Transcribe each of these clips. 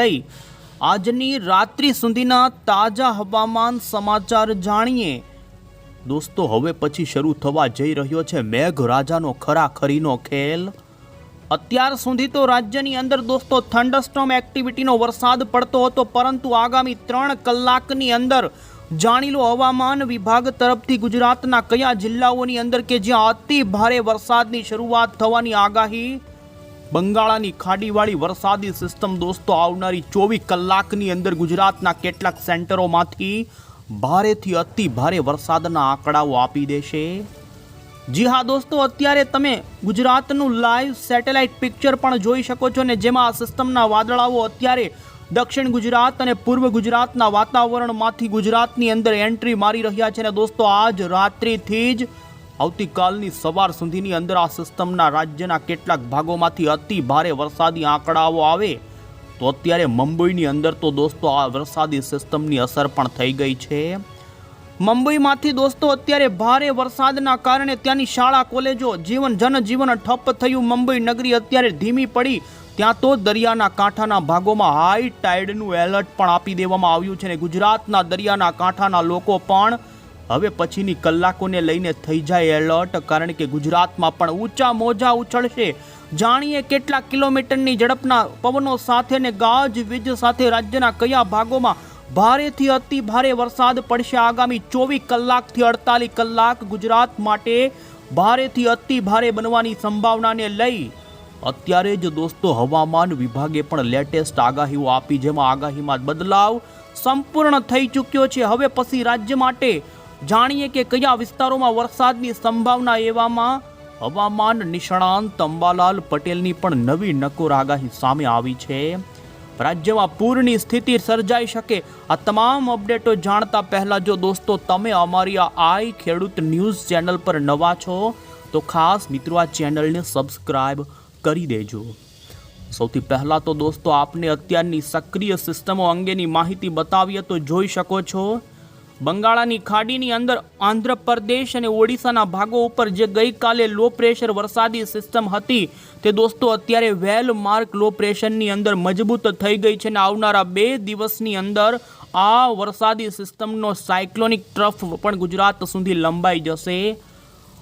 લઈ આજની રાત્રિ સુધીના તાજા હવામાન સમાચાર જાણીએ. દોસ્તો, હવે પછી શરૂ થવા જઈ રહ્યો છે મેઘરાજાનો ખરાખરીનો ખેલ. અત્યાર સુધી તો રાજ્યની અંદર દોસ્તો થંડરસ્ટોમ એક્ટિવિટીનો વરસાદ પડતો હતો, પરંતુ આગામી ત્રણ કલાકની અંદર જાણી લો હવામાન વિભાગ તરફથી ગુજરાતના કયા જિલ્લાઓની અંદર કે જ્યાં અતિ ભારે વરસાદની શરૂઆત થવાની આગાહી બંગાળાની ખાડીવાળી વરસાદી સિસ્ટમ દોસ્તો, આવનારી ચોવીસ કલાકની અંદર ગુજરાતના કેટલાક સેન્ટરોમાંથી ભારેથી અતિ ભારે વરસાદના આંકડાઓ આપી દેશે. જી હા દોસ્તો, અત્યારે તમે ગુજરાતનું લાઈવ સેટેલાઇટ પિક્ચર પણ જોઈ શકો છો ને જેમાં આ સિસ્ટમના વાદળાઓ અત્યારે દક્ષિણ ગુજરાત અને પૂર્વ ગુજરાતના વાતાવરણમાંથી ગુજરાતની અંદર એન્ટ્રી મારી રહ્યા છે ને દોસ્તો, આજ રાત્રિથી જ આવતીકાલની સવાર સુધીની અંદર આ સિસ્ટમના રાજ્યના કેટલાક ભાગોમાંથી અતિ ભારે વરસાદી આંકડાઓ આવે, તો અત્યારે મુંબઈની અંદર તો દોસ્તો આ વરસાદી સિસ્ટમની અસર પણ થઈ ગઈ છે. મુંબઈમાંથી દોસ્તો અત્યારે ભારે વરસાદના કારણે ત્યાંની શાળા, કોલેજો, જીવન, જનજીવન ઠપ થયું. મુંબઈ નગરી અત્યારે ધીમી પડી, ત્યાં તો દરિયાના કાંઠાના ભાગોમાં હાઈ ટાઈડનું એલર્ટ પણ આપી દેવામાં આવ્યું છે ને ગુજરાતના દરિયાના કાંઠાના લોકો પણ હવે પછીની કલાકોને લઈને થઈ જાય એલર્ટ, કારણ કે ગુજરાતમાં પણ ઊંચા મોજા ઉછળશે. જાણીએ કેટલા કિલોમીટરની ઝડપના પવનો સાથે ને ગાજવીજ સાથે રાજ્યના કયા ભાગોમાં ભારેથી અતિ ભારે વરસાદ પડશે. આગામી ચોવીસ કલાકથી અડતાલીસ કલાક ગુજરાત માટે ભારેથી અતિ ભારે બનવાની સંભાવનાને લઈ અત્યારે જ દોસ્તો હવામાન વિભાગે પણ લેટેસ્ટ આગાહીઓ આપી, જેમાં આગાહીમાં બદલાવ સંપૂર્ણ થઈ ચૂક્યો છે. હવે પછી રાજ્ય માટે જાણીએ કે કયા વિસ્તારોમાં વરસાદની સંભાવના એવામાં હવામાન નિષ્ણાંત અંબાલાલ પટેલની પણ નવી નકોર આગાહી સામે આવી છે. રાજ્યમાં પૂરની સ્થિતિ સર્જાઈ શકે. આ તમામ અપડેટો જાણતા પહેલાં જો દોસ્તો, તમે અમારી આ આઈ ખેડૂત ન્યૂઝ ચેનલ પર નવા છો, તો ખાસ મિત્રો આ ચેનલને સબસ્ક્રાઇબ કરી દેજો. સૌથી પહેલાં તો દોસ્તો, આપને અત્યારની સક્રિય સિસ્ટમો અંગેની માહિતી બતાવીએ તો જોઈ શકો છો. બંગાળાની ખાડીની અંદર આંધ્રપ્રદેશ અને ઓડિશાના ભાગો ઉપર જે ગઈકાલે લો પ્રેશર વરસાદી સિસ્ટમ હતી, તે દોસ્તો અત્યારે વેલ માર્ક લો પ્રેશરની અંદર મજબૂત થઈ ગઈ છે અને આવનારા બે દિવસની અંદર આ વરસાદી સિસ્ટમનો સાયક્લોનિક ટ્રફ પણ ગુજરાત સુધી લંબાઈ જશે.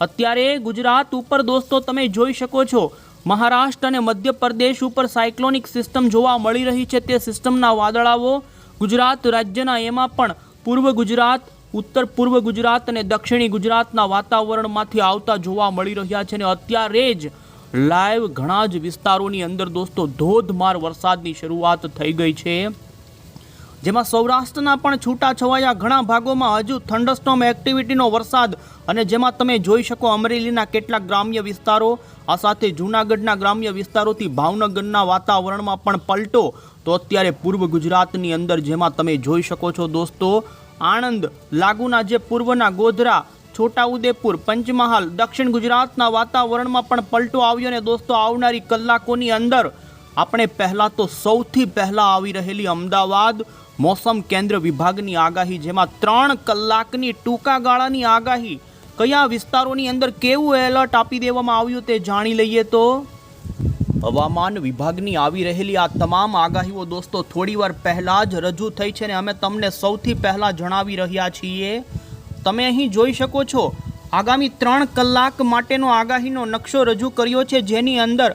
અત્યારે ગુજરાત ઉપર દોસ્તો તમે જોઈ શકો છો, મહારાષ્ટ્ર અને મધ્યપ્રદેશ ઉપર સાયક્લોનિક સિસ્ટમ જોવા મળી રહી છે. તે સિસ્ટમના વાદળાઓ ગુજરાત રાજ્યના એમાં પણ પૂર્વ ગુજરાત, ઉત્તર પૂર્વ ગુજરાત અને દક્ષિણી ગુજરાતના વાતાવરણમાંથી આવતા જોવા મળી રહ્યા છે અને અત્યારે જ લાઈવ ઘણા જ વિસ્તારોની અંદર દોસ્તો ધોધમાર વરસાદની શરૂઆત થઈ ગઈ છે. જેમાં સૌરાષ્ટ્રના પણ છૂટાછવાયા ઘણા ભાગોમાં હજુ થંડરસ્ટોમ એક્ટિવિટીનો વરસાદ અને જેમાં તમે જોઈ શકો અમરેલીના કેટલાક ગ્રામ્ય વિસ્તારો, આ સાથે જૂનાગઢના ગ્રામ્ય વિસ્તારોથી ભાવનગરના વાતાવરણમાં પણ પલટો. તો અત્યારે પૂર્વ ગુજરાતની અંદર જેમાં તમે જોઈ શકો છો દોસ્તો, આણંદ, લાગુના જે પૂર્વના ગોધરા, છોટાઉદેપુર, પંચમહાલ, દક્ષિણ ગુજરાતના વાતાવરણમાં પણ પલટો આવ્યો ને દોસ્તો, આવનારી કલાકોની અંદર આપણે પહેલાં તો સૌથી પહેલાં આવી રહેલી અમદાવાદ મોસમ કેન્દ્ર વિભાગની આગાહી, જેમાં ત્રણ કલાકની ટૂંકા ગાળાની આગાહી. કયા વિસ્તારોની અંદર કેવું એલર્ટ આપી દેવામાં આવ્યું તે જાણી લઈએ તો? હવામાન વિભાગની આવી રહેલી આ તમામ આગાહીઓ દોસ્તો, થોડીવાર પહેલાં જ રજૂ થઈ છે ને અમે તમને સૌથી પહેલાં જણાવી રહ્યા છીએ. તમે અહીં જોઈ શકો છો, આગામી ત્રણ કલાક માટેનો આગાહીનો નકશો રજૂ કર્યો છે, જેની અંદર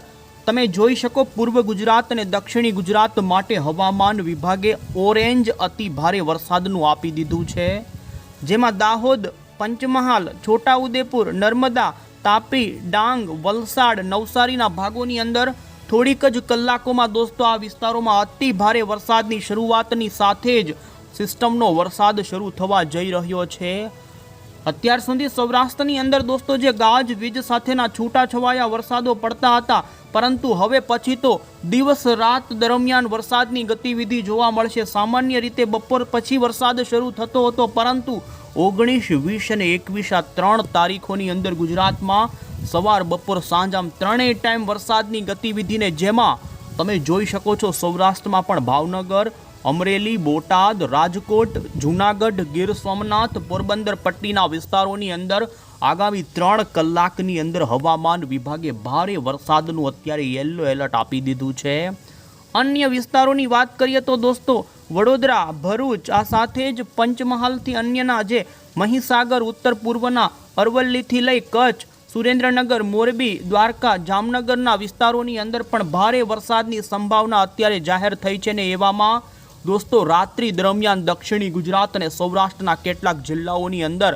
તમે જોઈ શકો પૂર્વ ગુજરાત અને દક્ષિણી ગુજરાત માટે હવામાન વિભાગે ઓરેન્જ અતિ ભારે વરસાદનું આપી દીધું છે. જેમાં દાહોદ, પંચમહાલ, છોટાઉદેપુર, નર્મદા, તાપી, ડાંગ, વલસાડ, નવસારીના ભાગોની અંદર થોડીક જ કલાકોમાં દોસ્તો, આ વિસ્તારોમાં અતિ ભારે વરસાદની શરૂઆતની સાથે જ સિસ્ટમનો વરસાદ શરૂ થવા જઈ રહ્યો છે. અત્યાર સુધી સૌરાષ્ટ્રની અંદર દોસ્તો જે ગાજ, વીજ સાથેના છૂટાછવાયા વરસાદો પડતા હતા, પરંતુ હવે પછી તો દિવસ રાત દરમિયાન વરસાદની ગતિવિધિ જોવા મળશે. સામાન્ય રીતે બપોર પછી વરસાદ શરૂ થતો હતો, પરંતુ ઓગણીસ, વીસ અને એકવીસ આ ત્રણ તારીખોની અંદર ગુજરાતમાં સવાર, બપોર, સાંજ આમ ત્રણેય ટાઈમ વરસાદની ગતિવિધિને જેમાં તમે જોઈ શકો છો સૌરાષ્ટ્રમાં પણ ભાવનગર અમરેલી, બોટાદ, રાજકોટ, જૂનાગઢ, ગીર સોમનાથ, પોરબંદર, પટ્ટીના વિસ્તારોની અંદર આગામી ત્રણ કલાકની અંદર હવામાન વિભાગે ભારે વરસાદનું અત્યારે યલો એલર્ટ આપી દીધું છે. અન્ય વિસ્તારોની વાત કરીએ તો દોસ્તો, વડોદરા, ભરૂચ, આ સાથે જ પંચમહાલથી અન્યના જે મહીસાગર ઉત્તર પૂર્વના અરવલ્લીથી લઈ કચ્છ, સુરેન્દ્રનગર, મોરબી, દ્વારકા, જામનગરના વિસ્તારોની અંદર પણ ભારે વરસાદની સંભાવના અત્યારે જાહેર થઈ છે ને એવામાં દોસ્તો, રાત્રિ દરમિયાન દક્ષિણી ગુજરાત અને સૌરાષ્ટ્રના કેટલાક જિલ્લાઓની અંદર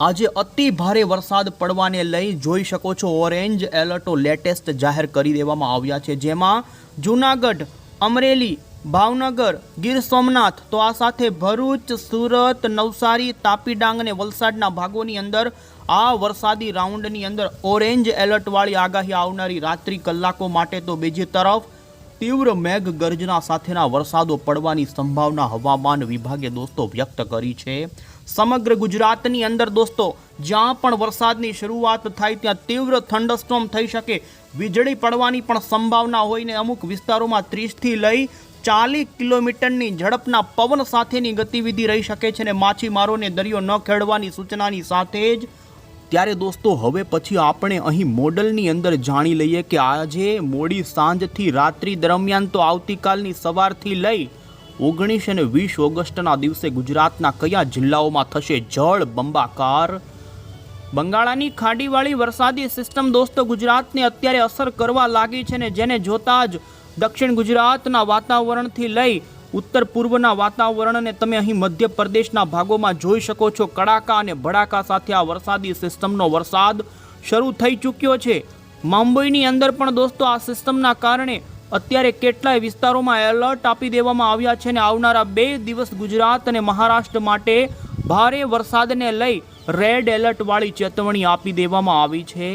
આજે અતિ ભારે વરસાદ પડવાને લઈ જોઈ શકો છો, ઓરેન્જ એલર્ટો લેટેસ્ટ જાહેર કરી દેવામાં આવ્યા છે. જેમાં જૂનાગઢ, અમરેલી, ભાવનગર, ગીર સોમનાથ, તો આ સાથે ભરૂચ, સુરત, નવસારી તાપી અને વલસાડના ભાગોની અંદર આ વરસાદી રાઉન્ડની અંદર ઓરેન્જ એલર્ટવાળી આગાહી આવનારી રાત્રિ કલાકો માટે તો બીજી તરફ તીવ્ર મેઘ ગર્જના સાથેના વરસાદો પડવાની સંભાવના હવામાન વિભાગે દોસ્તો વ્યક્ત કરી છે. સમગ્ર ગુજરાતની અંદર દોસ્તો, જ્યાં પણ વરસાદની શરૂઆત થાય ત્યાં તીવ્ર થંડરસ્ટોમ થઈ શકે. વીજળી પડવાની પણ સંભાવના હોય ને અમુક વિસ્તારોમાં ત્રીસથી લઈ ચાલીસ કિલોમીટરની ઝડપના પવન સાથેની ગતિવિધિ રહી શકે છે ને માછીમારોને દરિયો ન ખેડવાની સૂચનાની સાથે જ ત્યારે દોસ્તો, હવે પછી આપણે અહીં મોડલની અંદર જાણી લઈએ કે આજે મોડી સાંજથી રાત્રિ દરમિયાન તો આવતીકાલની સવારથી લઈ ઓગણીસ અને વીસ ઓગસ્ટના દિવસે ગુજરાતના કયા જિલ્લાઓમાં થશે જળ બંબાકાર? બંગાળાની ખાડીવાળી વરસાદી સિસ્ટમ દોસ્તો, ગુજરાતને અત્યારે અસર કરવા લાગી છે ને જેને જોતા જ દક્ષિણ ગુજરાતના વાતાવરણથી લઈ ઉત્તર પૂર્વના વાતાવરણને તમે અહીં મધ્યપ્રદેશના ભાગોમાં જોઈ શકો છો. કડાકા અને ભડાકા સાથે આ વરસાદી સિસ્ટમનો વરસાદ શરૂ થઈ ચૂક્યો છે. મુંબઈની અંદર પણ દોસ્તો આ સિસ્ટમના કારણે અત્યારે કેટલાય વિસ્તારોમાં એલર્ટ આપી દેવામાં આવ્યા છે અને આવનારા બે દિવસ ગુજરાત અને મહારાષ્ટ્ર માટે ભારે વરસાદને લઈ રેડ એલર્ટવાળી ચેતવણી આપી દેવામાં આવી છે.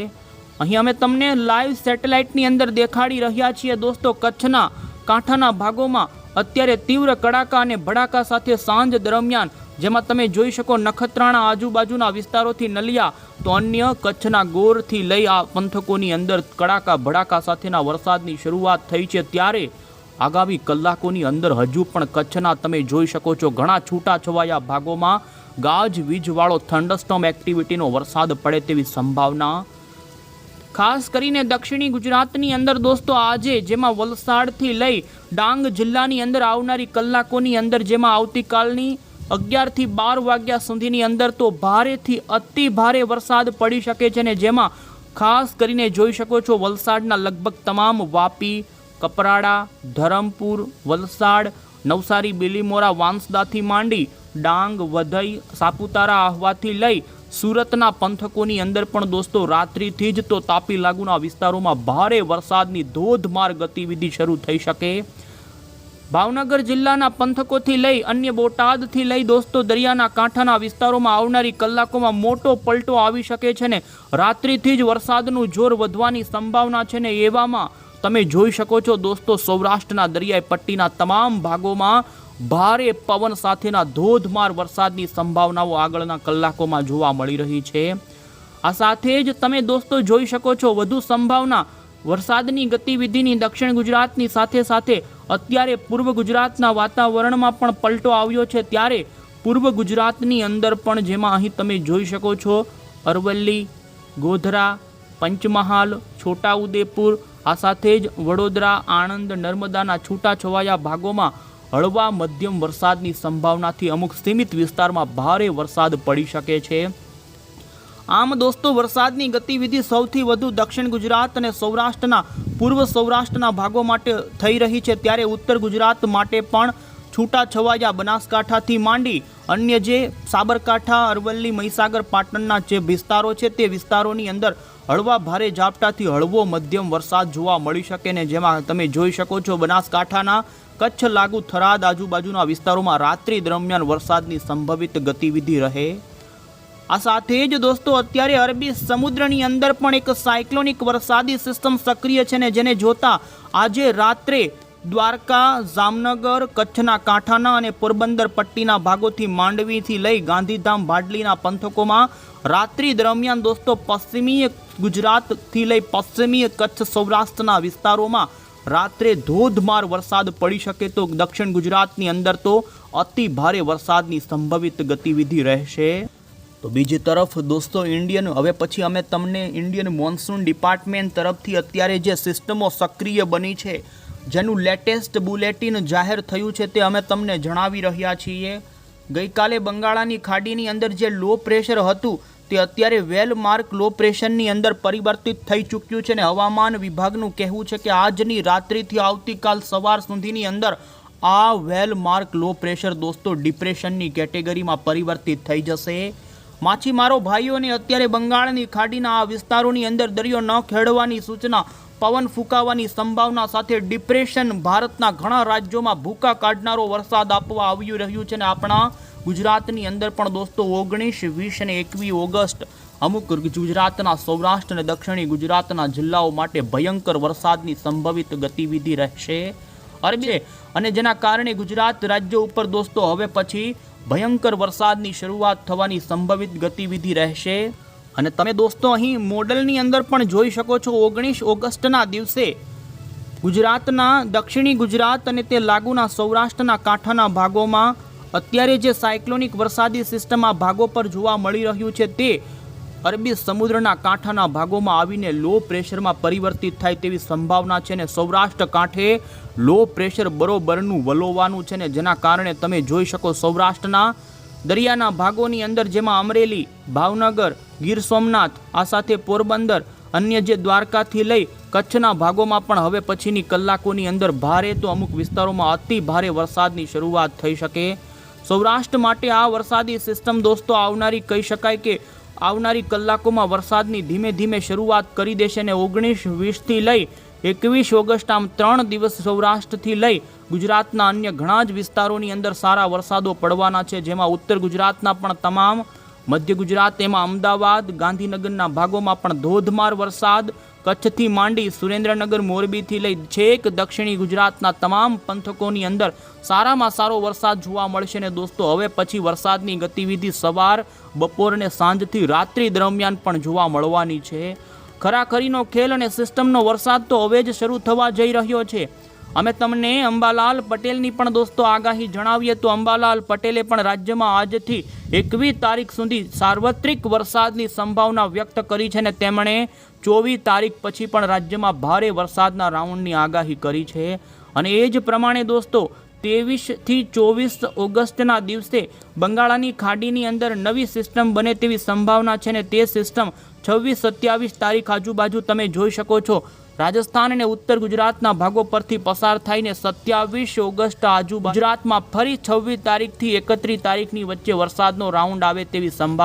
અહીં અમે તમને લાઈવ સેટેલાઇટની અંદર દેખાડી રહ્યા છીએ દોસ્તો કચ્છના કાંઠાના ભાગોમાં અત્યારે તીવ્ર કડાકા અને ભડાકા સાથે સાંજ દરમિયાન, જેમાં તમે જોઈ શકો નખત્રાણા આજુબાજુના વિસ્તારોથી નલિયા, તો અન્ય કચ્છના ગોરથી લઈ આ પંથકોની અંદર કડાકા, ભડાકા સાથેના વરસાદની શરૂઆત થઈ છે ત્યારે આગામી કલાકોની અંદર હજુ પણ કચ્છના તમે જોઈ શકો છો ઘણા છૂટાછવાયા ભાગોમાં ગાજ વીજવાળો થંડરસ્ટોમ એક્ટિવિટીનો વરસાદ પડે તેવી સંભાવના ખાસ કરીને દક્ષિણી ગુજરાતની અંદર દોસ્તો આજે જેમાં વલસાડથી લઈ ડાંગ જિલ્લાની અંદર આવનારી કલાકોની અંદર જેમાં આવતીકાલની અગિયારથી બાર વાગ્યા સુધીની અંદર તો ભારેથી અતિ ભારે વરસાદ પડી શકે છે ને જેમાં ખાસ કરીને જોઈ શકો છો વલસાડના લગભગ તમામ વાપી, કપરાડા, ધરમપુર, વલસાડ, નવસારી, બિલીમોરા, વાંસદાથી માંડી ડાંગ, વધઈ, સાપુતારા આહવાથી લઈ સુરતના પંથકોની અંદર પણ દોસ્તો, રાત્રિથી જ તો તાપી લાગુના વિસ્તારોમાં ભારે વરસાદની ધોધમાર ગતિવિધિ શરૂ થઈ શકે. ભાવનગર જિલ્લાના પંથકોથી લઈ અન્ય બોટાદથી લઈ દોસ્તો, દરિયાના કાંઠાના વિસ્તારોમાં આવનારી કલાકોમાં મોટો પલટો આવી શકે છે ને રાત્રિથી જ વરસાદનું જોર વધવાની સંભાવના છે ને એવામાં તમે જોઈ શકો છો દોસ્તો, સૌરાષ્ટ્રના દરિયાઈ પટ્ટીના તમામ ભાગોમાં ભારે પવન સાથેના ધોધમાર વરસાદની સંભાવનાઓ આગળના કલાકોમાં જોવા મળી રહી છે. આ સાથે જ તમે દોસ્તો જોઈ શકો છો, વધુ સંભાવના વરસાદની ગતિવિધિની દક્ષિણ ગુજરાતની સાથે સાથે અત્યારે પૂર્વ ગુજરાતના વાતાવરણમાં પણ પલટો આવ્યો છે. ત્યારે પૂર્વ ગુજરાતની અંદર પણ જેમાં અહીં તમે જોઈ શકો છો, અરવલ્લી, ગોધરા, પંચમહાલ, છોટાઉદેપુર, આ સાથે જ વડોદરા, આણંદ, નર્મદાના છૂટાછવાયા ભાગોમાં હળવા મધ્યમ વરસાદની સંભાવનાથી અમુક સીમિત વિસ્તારમાં ભારે વરસાદ પડી શકે છે. આમ દોસ્તો, વરસાદની ગતિવિધિ સૌથી વધુ દક્ષિણ ગુજરાત અને સૌરાષ્ટ્રના પૂર્વ સૌરાષ્ટ્રના ભાગો માટે થઈ રહી છે. ત્યારે ઉત્તર ગુજરાત માટે પણ છૂટાછવાયા બનાસકાંઠાથી માંડી અન્ય જે સાબરકાંઠા, અરવલ્લી, મહીસાગર, પાટણના જે વિસ્તારો છે તે વિસ્તારોની અંદર હળવા ભારે ઝાપટાથી હળવો મધ્યમ વરસાદ જોવા મળી શકે ને જેમાં તમે જોઈ શકો છો બનાસકાંઠાના કચ્છ લાગુ થરાદ આજુબાજુના વિસ્તારોમાં રાત્રિ દરમિયાન વરસાદની સંભવિત ગતિવિધિ રહે. આ સાથે જ દોસ્તો, અત્યારે અરબી સમુદ્રની અંદર પણ એક સાયક્લોનિક વરસાદી સિસ્ટમ સક્રિય છે ને જેને જોતા આજે રાત્રે દ્વારકા, જામનગર, કચ્છના કાંઠાના અને પોરબંદર પટ્ટીના ભાગોથી માંડવીથી લઈ ગાંધીધામ, ભાડલીના પંથકોમાં રાત્રિ દરમિયાન દોસ્તો, પશ્ચિમીય ગુજરાતથી લઈ પશ્ચિમીય કચ્છ સૌરાષ્ટ્રના વિસ્તારોમાં રાત્રે ધોધમાર વરસાદ પડી શકે તો દક્ષિણ ગુજરાતની અંદર તો અતિ ભારે વરસાદની સંભવિત ગતિવિધિ રહેશે. તો બીજી તરફ દોસ્તો, ઇન્ડિયન હવે પછી અમે તમને ઇન્ડિયન મોન્સૂન ડિપાર્ટમેન્ટ તરફથી અત્યારે જે સિસ્ટમો સક્રિય બની છે, જેનું લેટેસ્ટ બુલેટિન જાહેર થયું છે તે અમે તમને જણાવી રહ્યા છીએ. ગઈકાલે બંગાળાની ખાડીની અંદર જે લો પ્રેશર હતું તે અત્યારે વેલમાર્ક લો પ્રેશરની અંદર પરિવર્તિત થઈ ચૂક્યું છે અને હવામાન વિભાગનું કહેવું છે કે આજની રાત્રિથી આવતીકાલ સવાર સુધીની અંદર આ વેલમાર્ક લો પ્રેશર દોસ્તો ડિપ્રેશનની કેટેગરીમાં પરિવર્તિત થઈ જશે. માછીમારો ભાઈઓને અત્યારે બંગાળની ખાડીના આ વિસ્તારોની અંદર દરિયો ન ખેડવાની સૂચના પવન ફૂંકાવાની સંભાવના સાથે ડિપ્રેશન ભારતના ઘણા રાજ્યોમાં ભૂકા કાઢનારો વરસાદ આપવા આવી રહ્યું છે અને આપણા ગુજરાતની અંદર પણ દોસ્તો ઓગણીસ, વીસ અને એકવીસ ઓગસ્ટ અમુક ગુજરાતના સૌરાષ્ટ્ર અને દક્ષિણી ગુજરાતના જિલ્લાઓ માટે ભયંકર વરસાદની સંભવિત ગતિવિધિ રહેશે. અરબી અને જેના કારણે ગુજરાત રાજ્ય ઉપર દોસ્તો હવે પછી ભયંકર વરસાદની શરૂઆત થવાની સંભવિત ગતિવિધિ રહેશે. અને તમે દોસ્તો અહીં મોડલની અંદર પણ જોઈ શકો છો, ઓગણીસ ઓગસ્ટના દિવસે ગુજરાતના દક્ષિણી ગુજરાત અને તે લાગુના સૌરાષ્ટ્રના કાંઠાના ભાગોમાં અત્યારે જે સાયક્લોનિક વરસાદી સિસ્ટમ આ ભાગો પર જોવા મળી રહ્યું છે તે અરબી સમુદ્રના કાંઠાના ભાગોમાં આવીને લો પ્રેશરમાં પરિવર્તિત થાય તેવી સંભાવના છે ને સૌરાષ્ટ્ર કાંઠે લો પ્રેશર બરોબરનું વલોવાનું છે ને જેના કારણે તમે જોઈ શકો સૌરાષ્ટ્રના દરિયાના ભાગોની અંદર જેમાં અમરેલી, ભાવનગર, ગીર સોમનાથ, આ સાથે પોરબંદર, અન્ય જે દ્વારકાથી લઈ કચ્છના ભાગોમાં પણ હવે પછીની કલાકોની અંદર ભારે તો અમુક વિસ્તારોમાં અતિ ભારે વરસાદની શરૂઆત થઈ શકે સૌરાષ્ટ્ર માટે આ વરસાદી સિસ્ટમ દોસ્તો આવનારી કહી શકાય કે આવનારી કલાકોમાં વરસાદની ધીમે ધીમે શરૂઆત કરી દેશે અને ઓગણીસ વીસથી લઈ એકવીસ ઓગસ્ટ આમ ત્રણ દિવસ સૌરાષ્ટ્રથી લઈ ગુજરાતના અન્ય ઘણા જ વિસ્તારોની અંદર સારા વરસાદો પડવાના છે. જેમાં ઉત્તર ગુજરાતના પણ તમામ, મધ્ય ગુજરાત, એમાં અમદાવાદ, ગાંધીનગરના ભાગોમાં પણ ધોધમાર વરસાદ કચ્છથી માંડી સુરેન્દ્રનગર મોરબીથી લઈ છેક દક્ષિણી ગુજરાતના તમામ પંથકોની અંદર સારામાં સારો વરસાદ જોવા મળશે ને દોસ્તો, હવે પછી વરસાદની ગતિવિધિ સવાર બપોર અને સાંજથી રાત્રિ દરમિયાન પણ જોવા મળવાની છે. ખરાખરીનો ખેલ અને સિસ્ટમનો વરસાદ તો હવે જ શરૂ થવા જઈ રહ્યો છે. અમે તમને અંબાલાલ પટેલની પણ દોસ્તો આગાહી જણાવીએ તો અંબાલાલ પટેલે પણ રાજ્યમાં આજથી એકવીસ તારીખ સુધી સાર્વત્રિક વરસાદની સંભાવના વ્યક્ત કરી છે ને તેમણે ચોવીસ તારીખ પછી પણ રાજ્યમાં ભારે વરસાદના રાઉન્ડની આગાહી કરી છે. અને એ જ પ્રમાણે દોસ્તો, ત્રેવીસથી ચોવીસ ઓગસ્ટના દિવસે બંગાળાની ખાડીની અંદર નવી સિસ્ટમ બને તેવી સંભાવના છે ને તે સિસ્ટમ છવ્વીસ સત્યાવીસ તારીખ આજુબાજુ તમે જોઈ શકો છો. રાજસ્થાન અને ઉત્તર ગુજરાતના ભાગો પરથી પસાર થઈને સત્યાવીસ ઓગસ્ટ આજુ ગુજરાતમાં ફરી છવ્વીસ તારીખથી એકત્રીસ તારીખની વચ્ચે વરસાદનો રાઉન્ડ આવે તેવી સંભાવના